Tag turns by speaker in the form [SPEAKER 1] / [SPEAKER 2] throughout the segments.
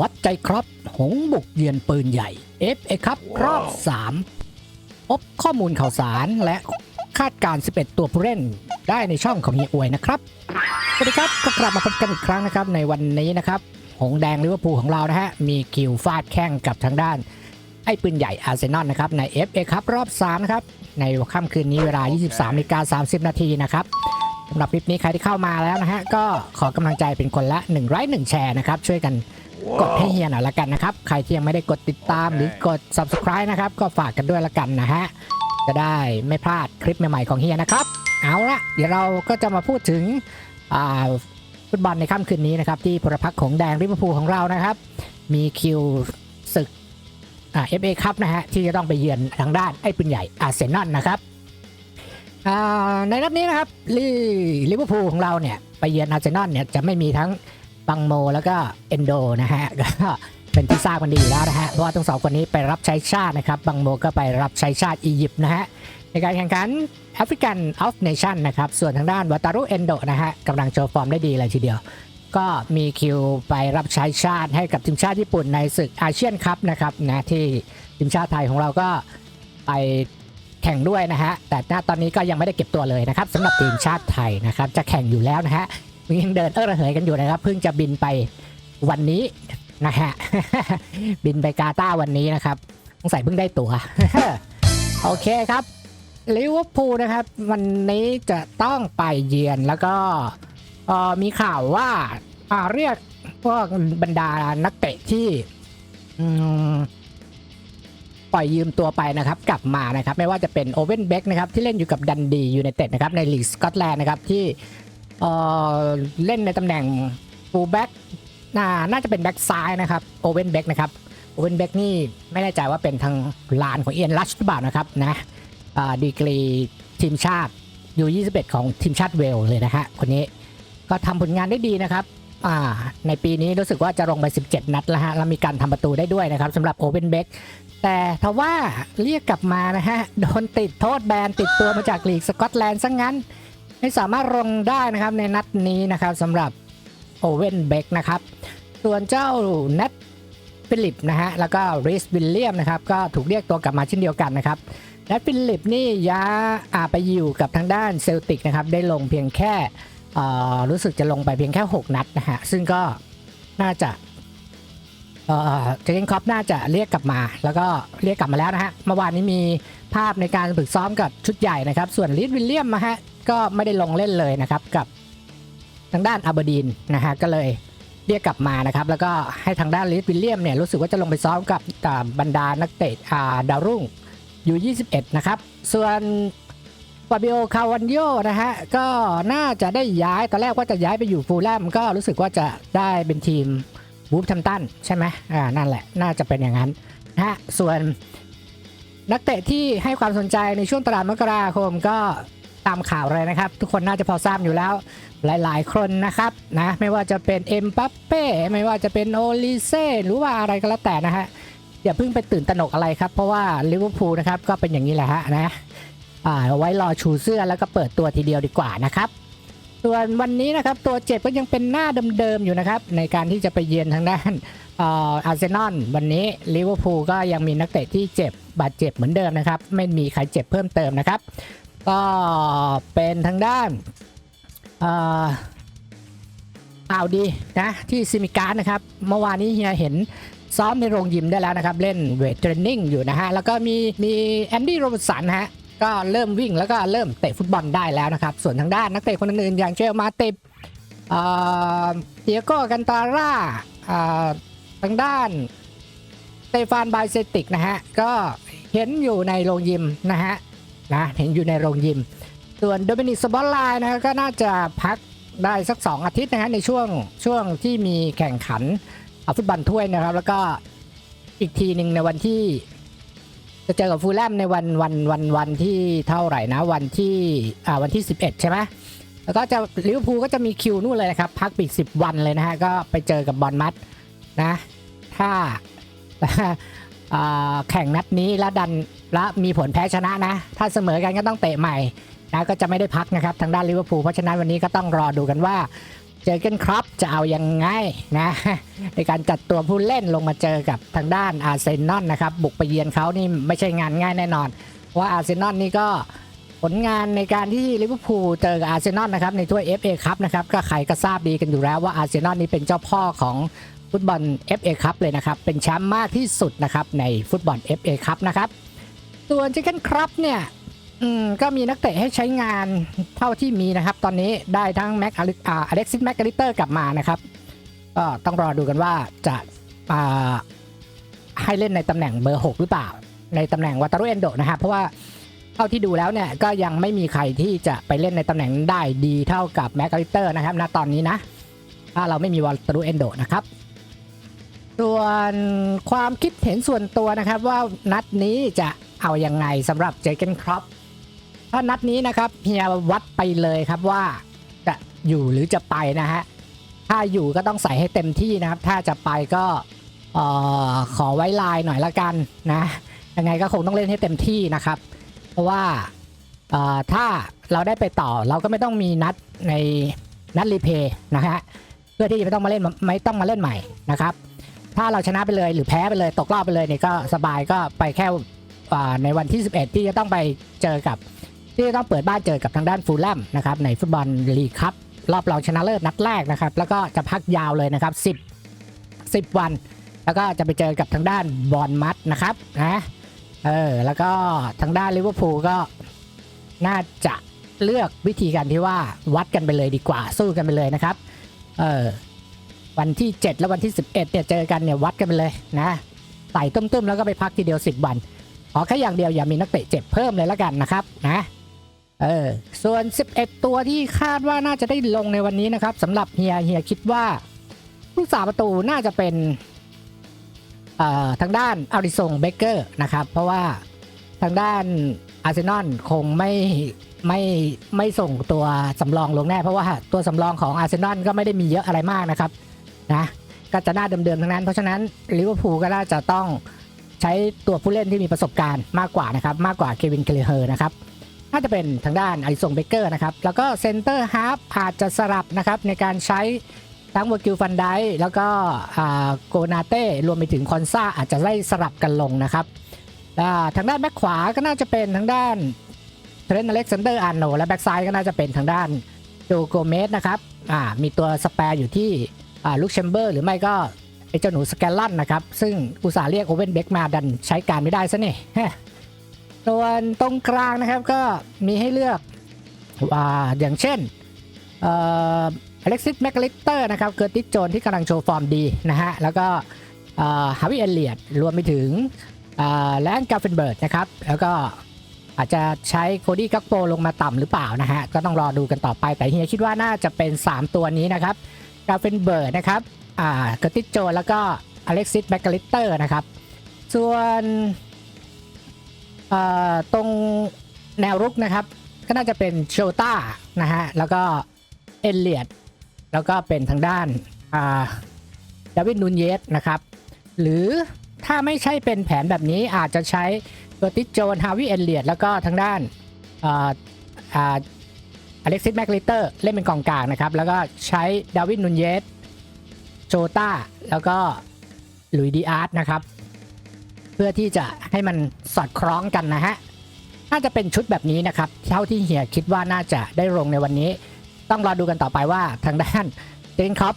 [SPEAKER 1] วัดใจครับ หงส์บุกเยือนปืนใหญ่ FA ครับ รอบ 3 พบข้อมูลข่าวสารและคาดการณ์11 ตัวผู้เล่นได้ในช่องของเฮียอวยนะครับ สวัสดีครับ ก็กลับมาพบกันอีกครั้งนะครับในวันนี้นะครับ หงส์แดงลิเวอร์พูลของเรานะฮะ มีคิวฟาดแข้งกับทางด้าน ไอ้ปืนใหญ่อาร์เซนอลนะครับใน FA ครับรอบ 3 นะครับ ในค่ำคืนนี้เวลา 23นาฬิกา30 นาทีนะครับ สำหรับคลิปนี้ใครที่เข้ามาแล้วนะฮะก็ขอกำลังใจเป็นคนละ1ไลค์1แชร์นะครับช่วยกันกดให้เฮียหน่อยละกันนะครับใครที่ยังไม่ได้กดติดตามหรือกด subscribe นะครับก็ฝากกันด้วยละกันนะฮะจะได้ไม่พลาดคลิปใหม่ๆของเฮียนะครับเอาละเดี๋ยวเราก็จะมาพูดถึงอ่าฟุตบอลในค่ำคืนนี้นะครับที่พลพรรคของแดงลิเวอร์พูลของเรานะครับ มีคิวศึกอ่าเอฟเอคัพนะฮะที่จะต้องไปเยือนทางด้านไอ้ปืนใหญ่อาร์เซนอลนะครับอ่า ในนัดนี้นะครับลิลิเวอร์พูลของเราเนี่ยไปเยือนอาร์เซนอลเนี่ยจะไม่มีทั้งบังโมแล้วก็เอนโดนะฮะก็เป็นที่ทราบกันดีอยู่แล้วนะฮะเพราะว่าทั้งสองคนนี้ไปรับใช้ชาตินะครับบังโมก็ไปรับใช้ชาติอียิปต์นะฮะในการแข่งขันแอฟริกันออฟเนชั่นนะครับส่วนทางด้านวัตารุเอนโดนะฮะกำลังโชว์ฟอร์มได้ดีเลยทีเดียว ก็มีคิวไปรับใช้ชาติให้กับทีมชาติญี่ปุ่นในศึกอาเซียนคัพนะครับนะที่ทีมชาติไทยของเราก็ไป แข่งด้วยนะฮะ แต่ณตอนนี้ก็ยังไม่ได้เก็บตัวเลยนะครับสำหรับทีมชาติไทยนะครับ จะแข่งอยู่แล้วนะฮะยังเดินเออระเหยกันอยู่นะครับ เพิ่งจะบินไปวันนี้นะฮะ บินไปกาตาร์วันนี้นะครับสงสัยเพิ่งได้ตัวโอเคครับลิเวอร์พูลนะครับ วันนี้จะต้องไปเยือนแล้วก็มีข่าวว่าาเรียกพวกบรรดานักเตะที่อืม ปล่อยยืมตัวไปนะครับกลับมานะครับไม่ว่าจะเป็นโอเวนเบกนะครับที่เล่นอยู่กับดันดียูไนเต็ดนะครับในลีกสกอตแลนด์นะครับที่เออเล่นในตำแหน่งฟูลแบ็กน่าจะเป็นแบ็กซ้ายนะครับโอเวนเบกนะครับโอเวนเบกนี่ไม่แน่ใจว่าเป็นทางลานของเอียนลัชหรือเปล่านะครับนะดีกรีทีมชาติอยู่21 ของทีมชาติเวลเลยนะฮะคนนี้ก็ทำผลงานได้ดีนะครับ อ่าในปีนี้รู้สึกว่าจะลงไป 17 นัดแล้วฮะแล้วมีการทำประตูได้ด้วยนะครับสำหรับโอเ n นเบกแต่ทว่าเรียกกลับมานะฮะ โดนติดโทษแบนติดตัวมาจากลีกสกอตแลนด์ซะงงั้น ไม่สามารถลงได้นะครับในนัดนี้นะครับสำหรับโอเ n นเบกนะครับ ส่วนเจ้าเนทฟิลิปนะฮะแล้วก็ริสวิลเลียมนะครับก็ถูกเรียกตัวกลับมาเช่นเดียวกันนะครับและฟิลิปนี่ย้าอาไปอยู่กับทางด้านเซลติกนะครับได้ลงเพียงแค่ รู้สึกจะลงไปเพียงแค่ 6 นัดนะฮะ ซึ่งก็น่าจะเจเกนคอปน่าจะเรียกกลับมา แล้วก็เรียกกลับมาแล้วนะฮะ เมื่อวานนี้มีภาพในการฝึกซ้อมกับชุดใหญ่นะครับ ส่วนลิสวิลเลียมนะฮะ ก็ไม่ได้ลงเล่นเลยนะครับกับทางด้านอาบดีนนะฮะ ก็เลยเรียกกลับมานะครับ แล้วก็ให้ทางด้านลิสวิลเลียมเนี่ยรู้สึกว่าจะลงไปซ้อมกับบรรดานักเตะดาวรุ่งอยู่21นะครับ ส่วนาบิโอคาวันโยนะฮะก็น่าจะได้ย้ายตอนแรกว่าจะย้ายไปอยู่ฟูลแลมก็รู้สึกว่าจะได้เป็นทีมวูฟทัมตันใช่ไหมอ่านั่นแหละน่าจะเป็นอย่างนั้นนะฮะส่วนนักเตะที่ให้ความสนใจในช่วงตลาดมกราคมก็ตามข่าวเลยนะครับ ทุกคนน่าจะพอทราบอยู่แล้วหลาย ๆ คนนะครับนะไม่ว่าจะเป็นเอ็มบัปเป้ไม่ว่าจะเป็นโอลิเซ่หรือว่าอะไรก็แล้วแต่นะฮะอย่าเพิ่งไปตื่นตระหนกอะไรครับ เพราะว่าลิเวอร์พูลนะครับก็เป็นอย่างนี้แหละฮะนะ เอาไว้รอชูเสื้อแล้วก็เปิดตัวทีเดียวดีกว่านะครับ ส่วนวันนี้นะครับตัวเจ็บก็ยังเป็นหน้าเดิมๆอยู่นะครับ ในการที่จะไปเยือนทางด้านอาร์เซนอลวันนี้ลิเวอร์พูลก็ยังมีนักเตะที่เจ็บบาดเจ็บเหมือนเดิมนะครับ ไม่มีใครเจ็บเพิ่มเติมนะครับ ก็เป็นทางด้านเอ่าวดีนะที่ซิมิการนะครับเมื่อวานนี้เฮียเห็นซ้อมในโรงยิมได้แล้วนะครับ เล่นเวทเทรนนิ่งอยู่นะฮะ แล้วก็มีมีแอนดี้โรบสันฮะ ก็เริ่มวิ่งแล้วก็เริ่มเตะฟุตบอลได้แล้วนะครับ ส่วนทางด้านนักเตะคนอื่นๆอย่างเชลมาติบเอ่อเดียโก้กันตาร่าทางด้านเตฟานไบเซติกนะฮะ ก็เห็นอยู่ในโรงยิมนะฮะนะเห็นอยู่ในโรงยิม ส่วนโดมินิกสบอลไลน์นะฮะก็น่าจะพักได้สัก 2 อาทิตย์นะฮะในช่วงช่วงที่มีแข่งขันฟุตบอลถ้วยนะครับ แล้วก็อีกทีหนึ่งในวันที่ จะเจอกับฟูลแลมในวันวันวันวันที่เท่าไหร่นะวันที่อ่าวันที่ 11 ใช่ไหมแล้วก็จะลิเวอร์พูลก็จะมีคิวนู่นเลยนะครับพักปีก10 วันเลยนะฮะก็ไปเจอกับบอลมัดนะถ้าอ่าแข่งนัดนี้แล้วดันแล้วมีผลแพ้ชนะนะ ถ้าเสมอกันก็ต้องเตะใหม่นะก็จะไม่ได้พักนะครับทางด้านลิเวอร์พูลเพราะฉะนั้นวันนี้ก็ต้องรอดูกันว่า เจอกันครับจะเอายังไงนะในการจัดตัวผู้เล่นลงมาเจอกับทางด้านอาร์เซนอลนะครับบุกไปเยือนเขานี่ไม่ใช่งานง่ายแน่นอน ว่าอาร์เซนอลนี่ก็ผลงานในการที่ลิเวอร์พูลเจอกับอาร์เซนอลนะครับในถ้วย FA ครับนะครับก็ใครก็ทราบดีกันอยู่แล้วว่าอาร์เซนอลนี่เป็นเจ้าพ่อของฟุตบอล FA ครับเลยนะครับเป็นแชมป์มากที่สุดนะครับในฟุตบอล FA ครับนะครับส่วนเจอกันครับเนี่ย อืมก็มีนักเตะให้ใช้งานเท่าที่มีนะครับ ตอนนี้ได้ทั้งแม็กอเล็กซิสแม็กอลิเตอร์กลับมานะครับ ก็ต้องรอดูกันว่าจะาให้เล่นในตำแหน่งเบอร์ 6 หรือเปล่า ในตำแหน่งวัตารุเอนโดนะครับ เพราะว่าเท่าที่ดูแล้วเนี่ยก็ยังไม่มีใครที่จะไปเล่นในตำแหน่งได้ดีเท่ากับแม็กอลิเตอร์นะครับณตอนนี้นะ ถ้าเราไม่มีวัตารุเอนโดนะครับ ส่วนความคิดเห็นส่วนตัวนะครับว่านัดนี้จะเอายังไงสำหรับเจเกนครอป ถ้านัดนี้นะครับเฮียวัดไปเลยครับว่าจะอยู่หรือจะไปนะฮะถ้าอยู่ก็ต้องใส่ให้เต็มที่นะครับ ถ้าจะไปก็ออขอไว้ลายหน่อยละกันนะยังไงก็คงต้องเล่นให้เต็มที่นะครับ เพราะว่าถ้าเราได้ไปต่อเราก็ไม่ต้องมีนัดในนัดรีเพย์นะฮะเพื่อที่จะไม่ต้องมาเล่นไม่ต้องมาเล่นใหม่นะครับ ถ้าเราชนะไปเลยหรือแพ้ไปเลยตกรอบไปเลยเนี่ยก็สบายก็ไปแค่ในวันที่ 11 ที่จะต้องไปเจอกับ ที่จะต้องเปิดบ้านเจอกับทางด้านฟูลแลมนะครับในฟุตบอลลีกครับรอบรองชนะเลิศนัดแรกนะครับ แล้วก็จะพักยาวเลยนะครับ10 10 วัน แล้วก็จะไปเจอกับทางด้านบอลมัดนะครับนะเออแล้วก็ทางด้านลิเวอร์พูลก็น่าจะเลือกวิธีการที่ว่าวัดกันไปเลยดีกว่าสู้กันไปเลยนะครับเออวันที่ 7 และวันที่ 11เนี่ยเจอกันเนี่ยวัดกันไปเลยนะใส่ตุ้มๆแล้วก็ไปพักทีเดียว 10 วันขอแค่อย่างเดียวอย่ามีนักเตะเจ็บเพิ่มเลยละกันนะครับนะ เออส่วน 11 ตัวที่คาดว่าน่าจะได้ลงในวันนี้นะครับสำหรับเฮียเฮียคิดว่าผู้สาประตูน่าจะเป็นทางด้านอาริซงเบเกอร์นะครับเพราะว่าทางด้านอาร์เซนอลคงไม่ไม่ไม่ส่งตัวสำรองลงแน่เพราะว่าตัวสำรองของอาร์เซนอลก็ไม่ได้มีเยอะอะไรมากนะครับนะก็จะหน้าเดิมๆทั้งนั้น เพราะฉะนั้นลิเวอร์พูลก็น่าจะต้องใช้ตัวผู้เล่นที่มีประสบการณ์มากกว่านะครับมากกว่าเควินเคลเฮอร์นะครับ น่าจะเป็นทางด้านอลิซงเบเกอร์นะครับ แล้วก็เซนเตอร์ฮาร์ฟอาจจะสลับนะครับในการใช้ทั้งวอกิลฟันไดแล้วก็โกนาเต้รวมไปถึงคอนซาอาจจะไล่สลับกันลงนะครับทางด้านแบ็คขวาก็น่าจะเป็นทางด้านเทรนต์อเล็กซานเดอร์อาร์โนและแบ็คซ้ายก็น่าจะเป็นทางด้านโจโกเมสนะครับมีตัวสแปร์อยู่ที่ลูกแชมเบอร์หรือไม่ก็ไอเจ้าหนูสแกลลันนะครับ ซึ่งอุตส่าห์เรียกโอเว่นเบกมาดันใช้การไม่ได้ซะนี่ ส่วนตรงกลางนะครับก็มีให้เลือกว่าอย่างเช่นเอ่อเล็กซิสแมคลิสเตอร์นะครับเกิร์ติสโจนที่กำลังโชว์ฟอร์มดีนะฮะ แล้วก็ฮาวิเอเลียดรวมไปถึงแลนกาเฟนเบิร์ดนะครับ แล้วก็อาจจะใช้โคดี้กักโปลงมาต่ำหรือเปล่านะฮะ ก็ต้องรอดูกันต่อไปแต่เฮียคิดว่าน่าจะเป็น 3 ตัวนี้นะครับกาเฟนเบิร์ดนะครับอ่าเกอร์ติสโจนแล้วก็อเล็กซิสแมคคาลิสเตอร์นะครับ ส่วน ตรงแนวรุกนะครับ ก็น่าจะเป็นโชต้านะฮะแล้วก็เอเลียดแล้วก็เป็นทางด้านดาวิดนูนเยสนะครับ หรือถ้าไม่ใช่เป็นแผนแบบนี้อาจจะใช้เกอร์ติโจนฮาวิเอเลียดแล้วก็ทางด้านอเล็กซิสแมคลิเตอร์เล่นเป็นกองกลางนะครับ แล้วก็ใช้ดาวิดนูนเยสโจต้าแล้วก็ลุยดีอาร์ตนะครับ เพื่อที่จะให้มันสอดคล้องกันนะฮะน่าจะเป็นชุดแบบนี้นะครับ เท่าที่เฮียคิดว่าน่าจะได้ลงในวันนี้ ต้องรอดูกันต่อไปว่าทางด้านเดนคอป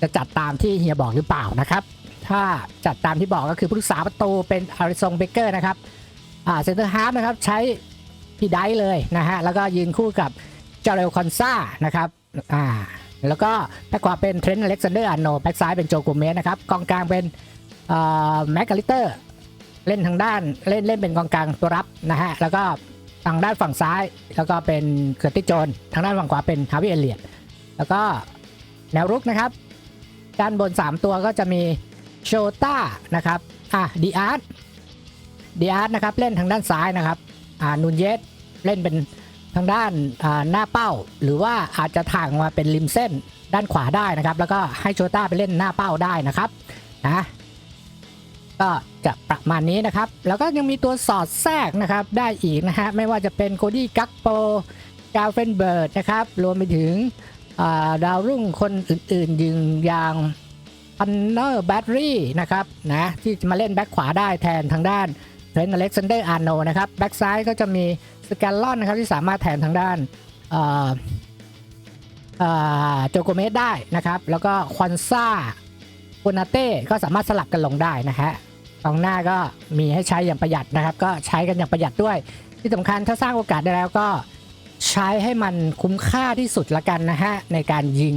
[SPEAKER 1] จะจัดตามที่เฮียบอกหรือเปล่านะครับ ถ้าจัดตามที่บอกก็คือผู้รักษาประตูเป็นอาริซงเบเกอร์นะครับเซนเตอร์ฮาร์ฟนะครับใช้พี่ไดเลยนะฮะแล้วก็ยืนคู่กับจาเรลคอนซานะครับอ่าแล้วก็แบ็คขวาเป็นเทรนต์อเล็กซานเดอร์อาร์โนแบ็คซ้ายเป็นโจโกเมสนะครับกองกลางเป็นแม็กกาลิเตอร์ เล่นทางด้านเล่นเล่นเป็นกองกลางตัวรับนะฮะแล้วก็ทางด้านฝั่งซ้าย แล้วก็เป็นเคิร์ติโจนทางด้านฝั่งขวาเป็นฮาวิเอเลียดแล้วก็แนวรุกนะครับ ด้านบน 3 ตัวก็จะมีโชต้านะครับอะดีอาร์ตดีอาร์ตนะครับเล่นทางด้านซ้ายนะครับอ่านูนเยสเล่นเป็นทางด้านอ่าหน้าเป้า หรือว่าอาจจะถ่างมาเป็นริมเส้นด้านขวาได้นะครับ แล้วก็ให้โชต้าไปเล่นหน้าเป้าได้นะครับนะ ก็จะประมาณนี้นะครับ แล้วก็ยังมีตัวสอดแทรกนะครับได้อีกนะฮะไม่ว่าจะเป็นโคดี้กักโปกาเฟนเบิร์ดนะครับรวมไปถึงาดาวรุ่งคนอื่นๆยิงอย่างพันเนอร์แบตรี่นะครับนะที่จะมาเล่นแบ็คขวาได้แทนทางด้านเทรนต์อเล็กซานเดอร์อาร์โนนะครับแบ็คซ้ายก็จะมีสแกลลอนนะครับที่สามารถแทนทางด้านโจโกเมสได้นะครับ แล้วก็ควันซ่าโคนาเต้ก็สามารถสลับกันลงได้นะฮะ กองหน้าก็มีให้ใช้อย่างประหยัดนะครับ ก็ใช้กันอย่างประหยัดด้วย ที่สำคัญถ้าสร้างโอกาสได้แล้วก็ใช้ให้มันคุ้มค่าที่สุดละกันนะฮะ ในการยิง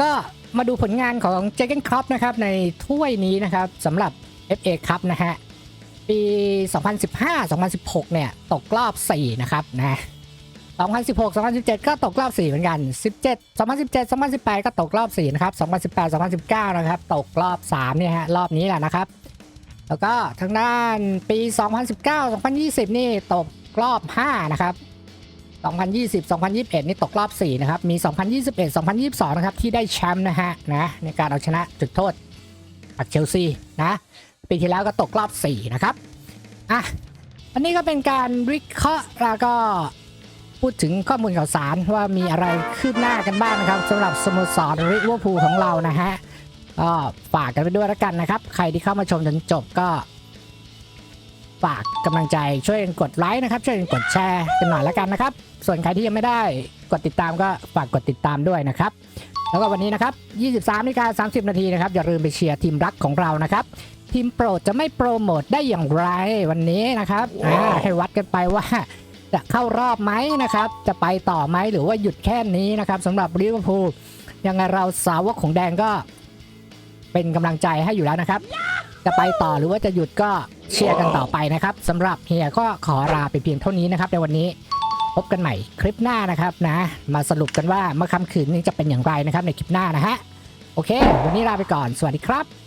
[SPEAKER 1] ก็มาดูผลงานของเจเกนครอปนะครับ ในถ้วยนี้นะครับสำหรับ FA ครับนะฮะ ปี 2015-2016 เนี่ย ตกรอบ 4 นะครับนะ 2016-2017 ก็ตกรอบ 4 เหมือนกัน 17 2017 2018 ก็ตกรอบ 4 นะครับ 2018 2019 นะครับ ตกรอบ 3 เนี่ยฮะ รอบนี้แหละนะครับ แล้วก็ทางด้านปี 2019 2020 นี่ตกรอบ 5 นะครับ 2020 2021 นี่ตกรอบ 4 นะครับ มี 2021 2022 นะครับ ที่ได้แชมป์นะฮะ นะ ในการเอาชนะจุดโทษจากเชลซี นะ ปีที่แล้วก็ตกรอบ 4 นะครับ อะ อันนี้ก็เป็นการวิเคราะห์แล้วก็ พูดถึงข้อมูลข่าวสารว่ามีอะไรคืบหน้ากันบ้างนะครับสำหรับสโมสรริเวอร์พูลของเรานะฮะก็ฝากกันไปด้วยแล้วกันนะครับ ใครที่เข้ามาชมจนจบก็ฝากกำลังใจช่วยกันกดไลค์นะครับ ช่วยกันกดแชร์กันหน่อยแล้วกันนะครับ ส่วนใครที่ยังไม่ได้กดติดตามก็ฝากกดติดตามด้วยนะครับ แล้วก็วันนี้นะครับ 23นาฬิกา30 นาทีนะครับ อย่าลืมไปเชียร์ทีมรักของเรานะครับ ทีมโปรดจะไม่โปรโมทได้อย่างไรวันนี้นะครับอ่าให้วัดกันไปว่า จะเข้ารอบไหมนะครับ จะไปต่อไหมหรือว่าหยุดแค่นี้นะครับสำหรับลิเวอร์พูลยังไงเราสาวกของแดงก็เป็นกำลังใจให้อยู่แล้วนะครับ จะไปต่อหรือว่าจะหยุดก็เชียร์กันต่อไปนะครับสำหรับเฮียก็ขอลาไปเพียงเท่านี้นะครับในวันนี้พบกันใหม่คลิปหน้านะครับนะ มาสรุปกันว่าเมื่อคำคืนนี้จะเป็นอย่างไรนะครับในคลิปหน้านะฮะโอเค วันนี้ลาไปก่อนสวัสดีครับ